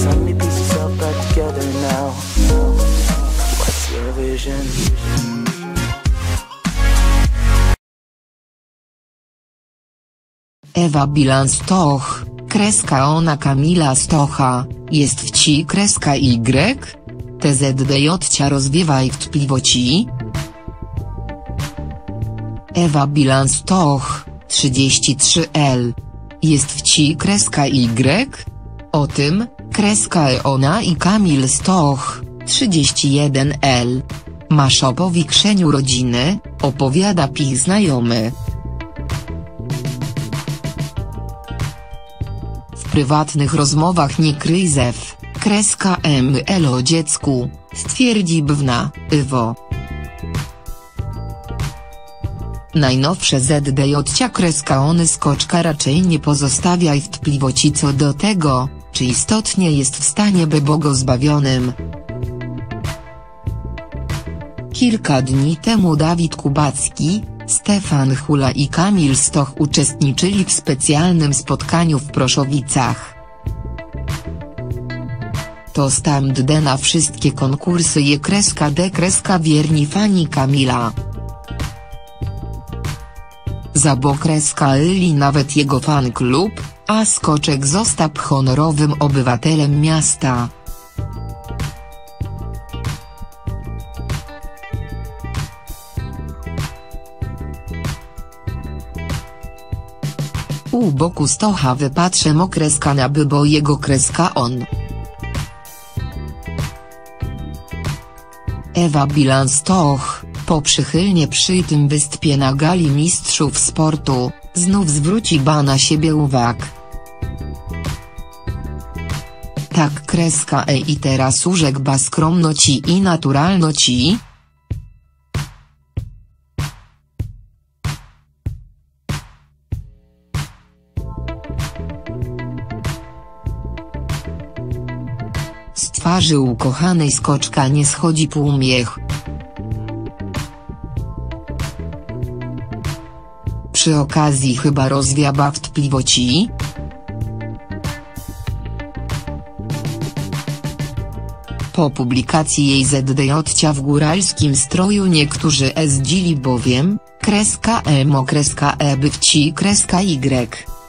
Let me piece yourself back together now. What's your vision? Ewa Bilans Stoch, kreska ona Kamila Stocha, jest wci kreska Y? TZDJ rozwiewaj wątpliwości? Ewa Bilans Stoch, 33L. Jest wci kreska Y? O tym, kreska ona i Kamil Stoch, 31L. Masz o powiększeniu rodziny, opowiada pich znajomy. W prywatnych rozmowach nie kryzew, kreska ML o dziecku, stwierdzi Bwna, Iwo. Najnowsze ZDJ kreska ony skoczka raczej nie pozostawiaj wątpliwości co do tego, czy istotnie jest w stanie by błogozbawionym. Kilka dni temu Dawid Kubacki, Stefan Hula i Kamil Stoch uczestniczyli w specjalnym spotkaniu w Proszowicach. To stamd D na wszystkie konkursy je kreska D kreska wierni fani Kamila. Za kreska Yli nawet jego fan klub, a Skoczek został honorowym obywatelem miasta. U boku stocha wypatrzę kreska na by bo jego kreska on. Ewa Bilans Stoch, po przychylnie przyjtym występie na gali mistrzów sportu, znów zwróci ba na siebie uwag. Tak kreska e i teraz urzek ba skromnoci i naturalnoci, Z twarzy ukochanej skoczka nie schodzi półmiech. Przy okazji chyba rozwiaba wątpliwości? Po publikacji jej ZDJ w góralskim stroju niektórzy zdzili bowiem, kreska M kreska E kreska Y.